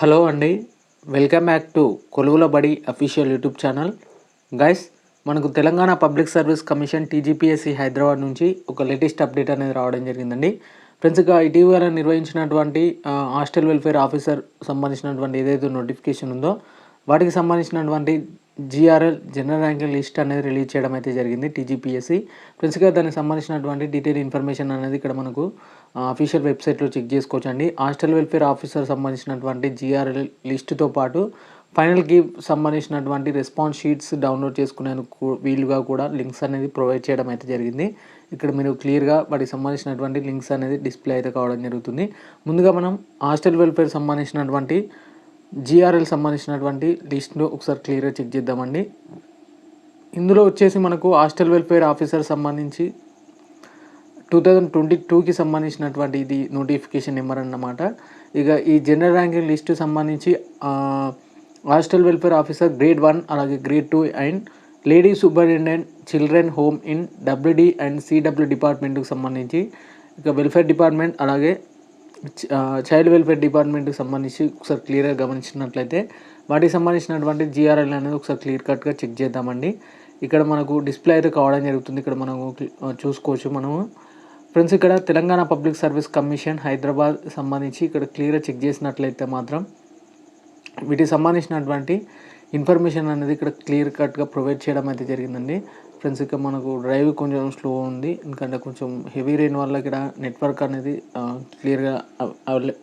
Hello అండి. Welcome back to కొలువుల బడి official YouTube channel. Guys మనకు Telangana public service commission TGPSC Hyderabad నుంచి ఒక లేటెస్ట్ అప్డేట్ అనేది రావడం జరిగిందండి. ఫ్రెండ్స్ ఇక ఇటీవల నిర్వహించినటువంటి హాస్టల్ వెల్ఫేర్ ఆఫీసర్ సంబంధించినటువంటి ఏదైతే నోటిఫికేషన్ ఉందో వాటికి సంబంధించినటువంటి జిఆర్ఎల్ జనరల్ ర్యాంకింగ్ లిస్ట్ అనేది రిలీజ్ చేయడం అయితే జరిగింది టీజీపీఎస్సీ ఫ్రెండ్స్గా దానికి సంబంధించినటువంటి డీటెయిల్ ఇన్ఫర్మేషన్ అనేది ఇక్కడ మనకు అఫీషియల్ వెబ్సైట్లో చెక్ చేసుకోవచ్చు అండి హాస్టల్ వెల్ఫేర్ ఆఫీసర్ సంబంధించినటువంటి జిఆర్ఎల్ లిస్టుతో పాటు ఫైనల్కి సంబంధించినటువంటి రెస్పాన్స్ షీట్స్ డౌన్లోడ్ చేసుకునేందుకు వీలుగా కూడా లింక్స్ అనేది ప్రొవైడ్ చేయడం అయితే జరిగింది. ఇక్కడ మీరు క్లియర్గా వాటికి సంబంధించినటువంటి లింక్స్ అనేది డిస్ప్లే అయితే కావడం జరుగుతుంది. ముందుగా మనం హాస్టల్ వెల్ఫేర్ సంబంధించినటువంటి జిఆర్ఎల్ సంబంధించినటువంటి లిస్ట్ను ఒకసారి క్లియర్గా చెక్ చేద్దామండి. ఇందులో వచ్చేసి మనకు హాస్టల్ వెల్ఫేర్ ఆఫీసర్ సంబంధించి టూ థౌజండ్ ట్వంటీ టూకి సంబంధించినటువంటి ఇది నోటిఫికేషన్ నెంబర్ అన్నమాట. ఇక ఈ జనరల్ ర్యాంకింగ్ లిస్టు సంబంధించి hostel welfare officer grade one అలాగే grade two and lady superintendent children home in WD and CW డిపార్ట్మెంట్కి సంబంధించి ఇక వెల్ఫేర్ డిపార్ట్మెంట్ అలాగే చైల్డ్ వెల్ఫేర్ డిపార్ట్మెంట్కి సంబంధించి ఒకసారి క్లియర్గా గమనించినట్లయితే వాటికి సంబంధించినటువంటి జిఆర్ఎల్ అనేది ఒకసారి క్లియర్ కట్గా చెక్ చేద్దామండి. ఇక్కడ మనకు డిస్ప్లే అయితే కావడం జరుగుతుంది. ఇక్కడ మనము చూసుకోవచ్చు మనము. ఫ్రెండ్స్ ఇక్కడ Telangana public service commission Hyderabad సంబంధించి ఇక్కడ క్లియర్గా చెక్ చేసినట్లయితే మాత్రం వీటికి సంబంధించినటువంటి ఇన్ఫర్మేషన్ అనేది ఇక్కడ క్లియర్ కట్గా ప్రొవైడ్ చేయడం అయితే జరిగిందండి. ఫ్రెండ్స్ ఇక మనకు డ్రైవ్ కొంచెం స్లో ఉంది. ఎందుకంటే కొంచెం హెవీ రెయిన్ వల్ల ఇక్కడ నెట్వర్క్ అనేది క్లియర్గా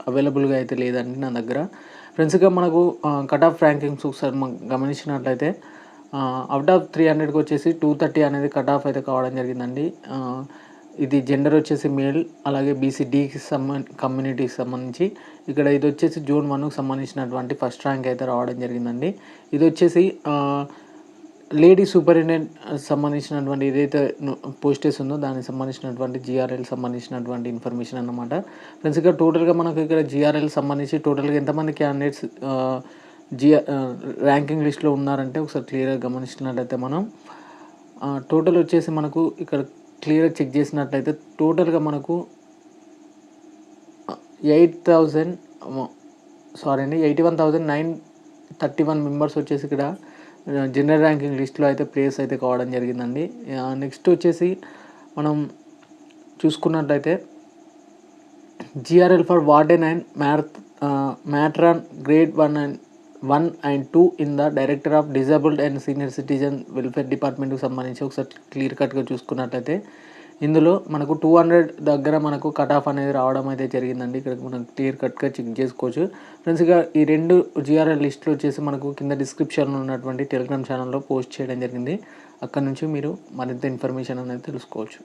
అవైలబుల్గా అయితే లేదండి నా దగ్గర. ఫ్రెండ్స్ ఇక మనకు కట్ ఆఫ్ ర్యాంకింగ్స్ ఒకసారి మనం గమనించినట్లయితే అవుట్ ఆఫ్ త్రీ హండ్రెడ్కి వచ్చేసి టూ థర్టీ అనేది కట్ ఆఫ్ అయితే కావడం జరిగిందండి. ఇది జెండర్ వచ్చేసి మేల్ అలాగే బీసీడీకి సంబంధ కమ్యూనిటీకి సంబంధించి ఇక్కడ ఇది వచ్చేసి జూన్ వన్కి సంబంధించినటువంటి ఫస్ట్ ర్యాంక్ అయితే రావడం జరిగిందండి. ఇది వచ్చేసి లేడీ సూపరింటెండెంట్ సంబంధించినటువంటి ఏదైతే పోస్టెస్ ఉందో దానికి సంబంధించినటువంటి జిఆర్ఎల్ సంబంధించినటువంటి ఇన్ఫర్మేషన్ అన్నమాట. ఫ్రెండ్స్ ఇక్కడ టోటల్గా మనకు ఇక్కడ జిఆర్ఎల్ సంబంధించి టోటల్గా ఎంతమంది క్యాండిడేట్స్ జిఆర్ ర్యాంకింగ్ లిస్ట్లో ఉన్నారంటే ఒకసారి క్లియర్గా గమనించినట్లయితే మనం టోటల్ వచ్చేసి మనకు ఇక్కడ క్లియర్గా చెక్ చేసినట్లయితే టోటల్గా మనకు ఎయిట్ థౌజండ్ సారీ అండి eighty one thousand nine thirty one members వచ్చేసి ఇక్కడ జనరల్ ర్యాంకింగ్ లిస్ట్లో అయితే ప్లేస్ అయితే కావడం జరిగిందండి. నెక్స్ట్ వచ్చేసి మనం చూసుకున్నట్లయితే GRL for warden and మ్యారథ్ matron grade one and one and two in the director of disabled and senior citizen welfare డిపార్ట్మెంట్కి సంబంధించి ఒకసారి క్లియర్ కట్గా చూసుకున్నట్లయితే ఇందులో మనకు టూ హండ్రెడ్ దగ్గర మనకు కట్ ఆఫ్ అనేది రావడం అయితే జరిగిందండి. ఇక్కడ మనం క్లియర్ కట్గా చెక్ చేసుకోవచ్చు. ఫ్రెండ్స్ ఇక ఈ రెండు జిఆర్ఎల్ లిస్టులు వచ్చేసి మనకు కింద డిస్క్రిప్షన్లో ఉన్నటువంటి టెలిగ్రామ్ ఛానల్లో పోస్ట్ చేయడం జరిగింది. అక్కడ నుంచి మీరు మరింత ఇన్ఫర్మేషన్ అనేది తెలుసుకోవచ్చు.